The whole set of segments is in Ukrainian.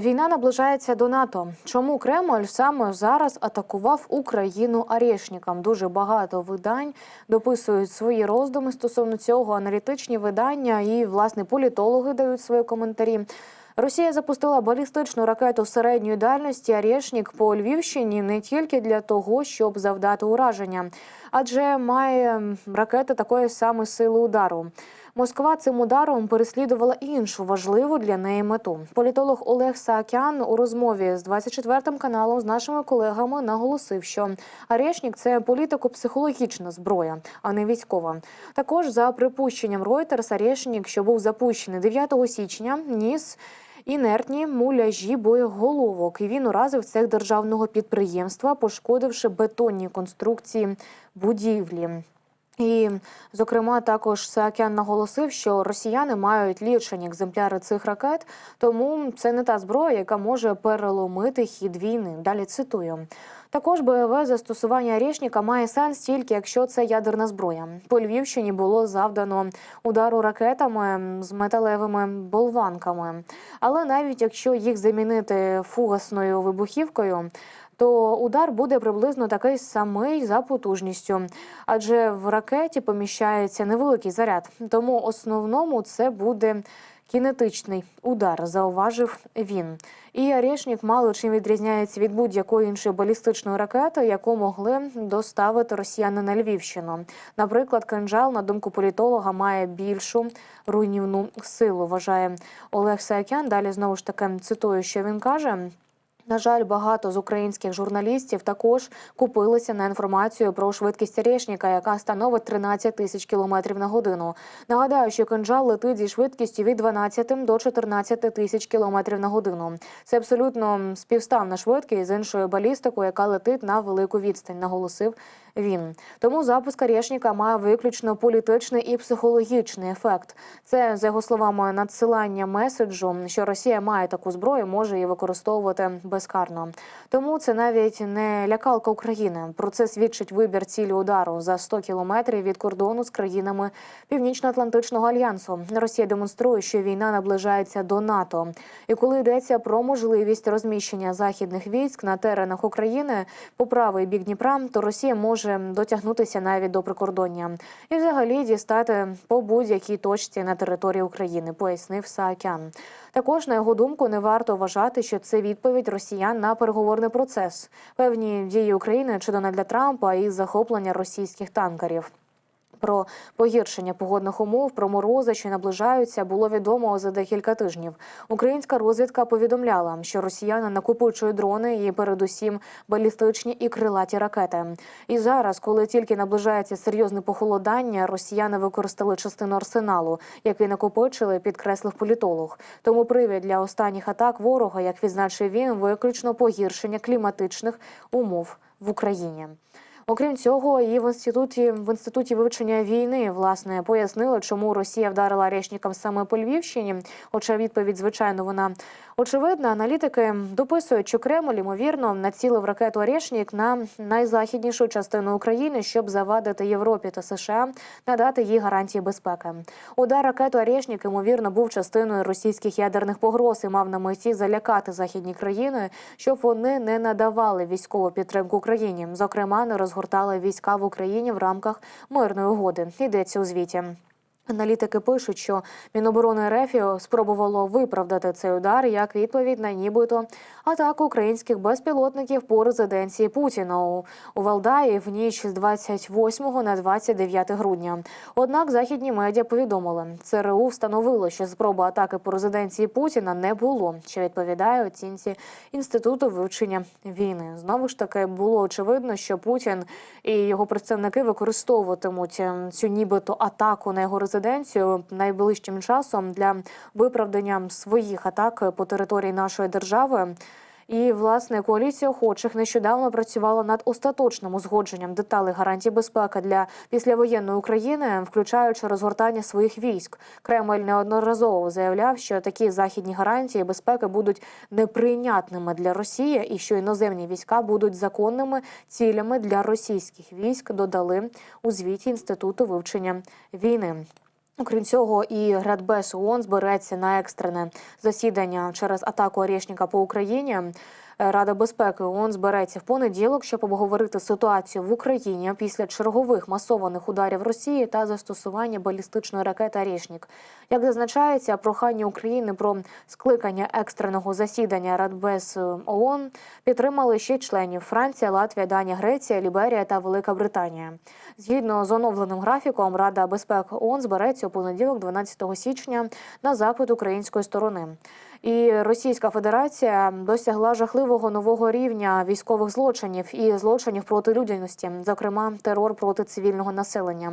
Війна наближається до НАТО. Чому Кремль саме зараз атакував Україну арешникам? Дуже багато видань дописують свої роздуми стосовно цього. Аналітичні видання і власне політологи дають свої коментарі. Росія запустила балістичну ракету середньої дальності «Арєшнік» по Львівщині не тільки для того, щоб завдати ураження, адже має ракета такої самої сили удару. Москва цим ударом переслідувала іншу важливу для неї мету. Політолог Олег Саакян у розмові з 24 каналом з нашими колегами наголосив, що Арешнік – це політико-психологічна зброя, а не військова. Також за припущенням Reuters, Арешнік, що був запущений 9 січня, ніс інертні муляжі боєголовок. Він уразив цех державного підприємства, пошкодивши бетонні конструкції будівлі. І, зокрема, також Саакян наголосив, що росіяни мають лічені екземпляри цих ракет, тому це не та зброя, яка може переломити хід війни. Далі цитую. Також бойове застосування річника має сенс тільки якщо це ядерна зброя. По Львівщині було завдано удару ракетами з металевими болванками. Але навіть якщо їх замінити фугасною вибухівкою, то удар буде приблизно такий самий за потужністю, адже в ракеті поміщається невеликий заряд. Тому основному це буде кінетичний удар, зауважив він. І Арешнік мало чим відрізняється від будь-якої іншої балістичної ракети, яку могли доставити росіяни на Львівщину. Наприклад, кинжал, на думку політолога, має більшу руйнівну силу. Вважає Олег Саакян. Далі знову ж таки цитую, що він каже. На жаль, багато з українських журналістів також купилися на інформацію про швидкість рєшніка, яка становить 13 тисяч кілометрів на годину. Нагадаю, що кинжал летить зі швидкістю від 12 до 14 тисяч кілометрів на годину. Це абсолютно співставна швидкість з іншою балістикою, яка летить на велику відстань. Наголосив він. Тому запуск Решніка має виключно політичний і психологічний ефект. Це за його словами надсилання меседжу, що Росія має таку зброю, може її використовувати безкарно. Тому це навіть не лякалка України. Про це свідчить вибір цілі удару за 100 кілометрів від кордону з країнами Північно-Атлантичного альянсу. Росія демонструє, що війна наближається до НАТО. І коли йдеться про можливість розміщення західних військ на теренах України по правий бік Дніпра, то Росія може дотягнутися навіть до прикордоння і, взагалі, дістати по будь-якій точці на території України, пояснив Саакян. Також на його думку не варто вважати, що це відповідь росіян на переговорний процес, певні дії України чи Дональда Трампа і захоплення російських танкерів. Про погіршення погодних умов, про морози, що наближаються, було відомо за декілька тижнів. Українська розвідка повідомляла, що росіяни накопичують дрони і, передусім, балістичні і крилаті ракети. І зараз, коли тільки наближається серйозне похолодання, росіяни використали частину арсеналу, який накопичили, підкреслив політолог. Тому привід для останніх атак ворога, як відзначив він, виключно погіршення кліматичних умов в Україні. Окрім цього, і в інституті в інституті вивчення війни власне пояснили, чому Росія вдарила решникам саме по Львівщині. Хоча відповідь, звичайно, вона очевидна. Аналітики дописують, що Кремль ймовірно націлив ракету «Орешнік» на найзахіднішу частину України, щоб завадити Європі та США надати їй гарантії безпеки. Удар ракету «Орешнік» ймовірно був частиною російських ядерних погроз і мав на меті залякати західні країни, щоб вони не надавали військову підтримку Україні, зокрема не розгортали війська в Україні в рамках мирної угоди. Йдеться у звіті. Аналітики пишуть, що Міноборони РФ спробувало виправдати цей удар як відповідь на нібито атаку українських безпілотників по резиденції Путіна у, Валдаї в ніч з 28 на 29 грудня. Однак західні медіа повідомили, ЦРУ встановило, що спроби атаки по резиденції Путіна не було, що відповідає оцінці інституту вивчення війни. Знову ж таки було очевидно, що Путін і його представники використовуватимуть ем, цю нібито атаку на його резиденцію резиденцію найближчим часом для виправдання своїх атак по території нашої держави. І власне коаліція охочих нещодавно працювала над остаточним узгодженням деталей гарантій безпеки для післявоєнної України, включаючи розгортання своїх військ. Кремль неодноразово заявляв, що такі західні гарантії безпеки будуть неприйнятними для Росії, і що іноземні війська будуть законними цілями для російських військ. Додали у звіті інституту вивчення війни. Окрім цього, і Радбез ООН збереться на екстрене засідання через атаку Орешника по Україні. Е, Рада безпеки ООН збереться в понеділок, щоб обговорити ситуацію в Україні після чергових масованих ударів Росії та застосування балістичної ракети «Орешник». Як зазначається, прохання України про скликання екстреного засідання Радбез ООН підтримали ще членів Франція, Латвія, Данія, Греція, Ліберія та Велика Британія. Згідно з оновленим графіком, Рада безпеки ООН збереться у понеділок, 12 січня, на запит української сторони. І Російська Федерація досягла жахливого нового рівня військових злочинів і злочинів проти людяності, зокрема терор проти цивільного населення.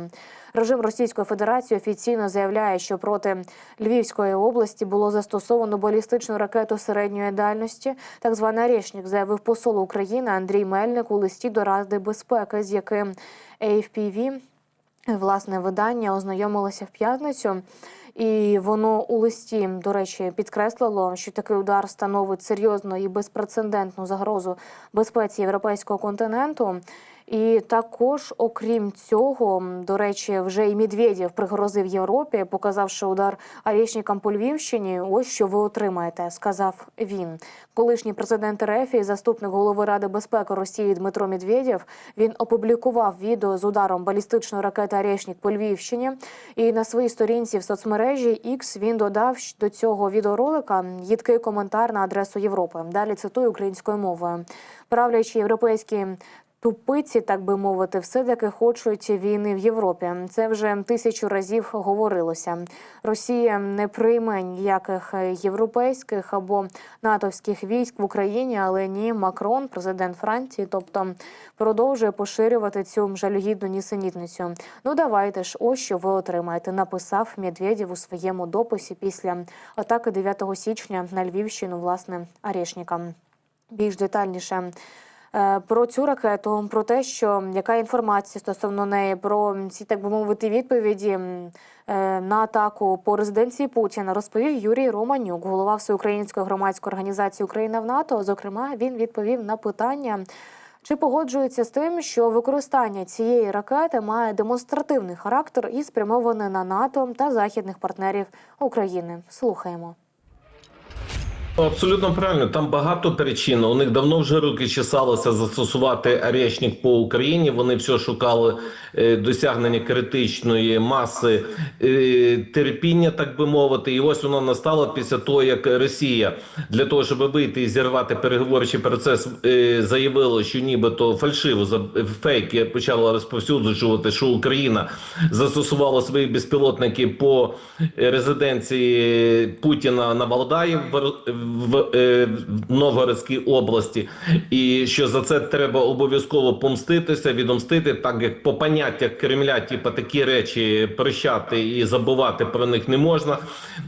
Режим Російської Федерації офіційно заявляє, що проти Львівської області було застосовано балістичну ракету середньої дальності. Так званий «Орешник», заявив посол України Андрій Мельник у листі до Ради безпеки, з яким AFPV, власне видання ознайомилося в п'ятницю. І воно у листі, до речі, підкреслило, що такий удар становить серйозну і безпрецедентну загрозу безпеці європейського континенту. І також, окрім цього, до речі, вже і Медведєв пригрозив Європі, показавши удар Арєшнікам по Львівщині. Ось що ви отримаєте, сказав він. Колишній президент РФ і заступник голови Ради безпеки Росії Дмитро Медведєв. Він опублікував відео з ударом балістичної ракети Арєшнік по Львівщині. І на своїй сторінці в соцмережі X він додав до цього відеоролика їдкий коментар на адресу Європи. Далі цитую українською мовою. Правлячі європейські Тупиці, так би мовити, все таки хочуть війни в Європі. Це вже тисячу разів говорилося. Росія не прийме ніяких європейських або натовських військ в Україні, але ні, Макрон, президент Франції, тобто продовжує поширювати цю жалюгідну нісенітницю. Ну давайте ж, ось що ви отримаєте. Написав Медведєв у своєму дописі після атаки 9 січня на Львівщину, власне, Арешнікам. Більш детальніше. Е, Про цю ракету, про те, що яка інформація стосовно неї, про ці так би мовити відповіді е, на атаку по резиденції Путіна, розповів Юрій Романюк, голова всеукраїнської громадської організації Україна в НАТО. Зокрема, він відповів на питання. Чи погоджується з тим, що використання цієї ракети має демонстративний характер і спрямоване на НАТО та західних партнерів України? Слухаємо. Абсолютно правильно. Там багато причин. У них давно вже руки чесалися застосувати арешник по Україні. Вони все шукали е, досягнення критичної маси е, терпіння, так би мовити. І ось воно настало після того, як Росія для того, щоб вийти і зірвати переговорчий процес, е, заявила, що нібито фальшиво за фейки почала розповсюджувати, що Україна застосувала свої безпілотники по резиденції Путіна на Валдаї в, в, е, в Новгородській області, і що за це треба обов'язково помститися, відомстити, так як по поняттях Кремля, типу, такі речі прощати і забувати про них не можна.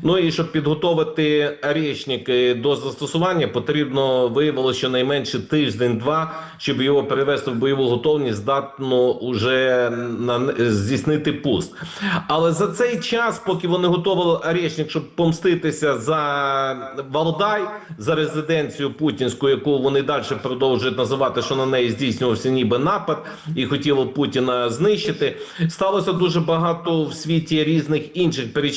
Ну і щоб підготовити Арєшник е, до застосування, потрібно виявилося щонайменше тиждень-два, щоб його перевести в бойову готовність, здатно уже на здійснити пуст. Але за цей час, поки вони готували Арєшник, щоб помститися за Валдай, за резиденцію путінську, яку вони далі продовжують називати, що на неї здійснювався ніби напад, і хотіло Путіна знищити. Сталося дуже багато в світі різних інших причин.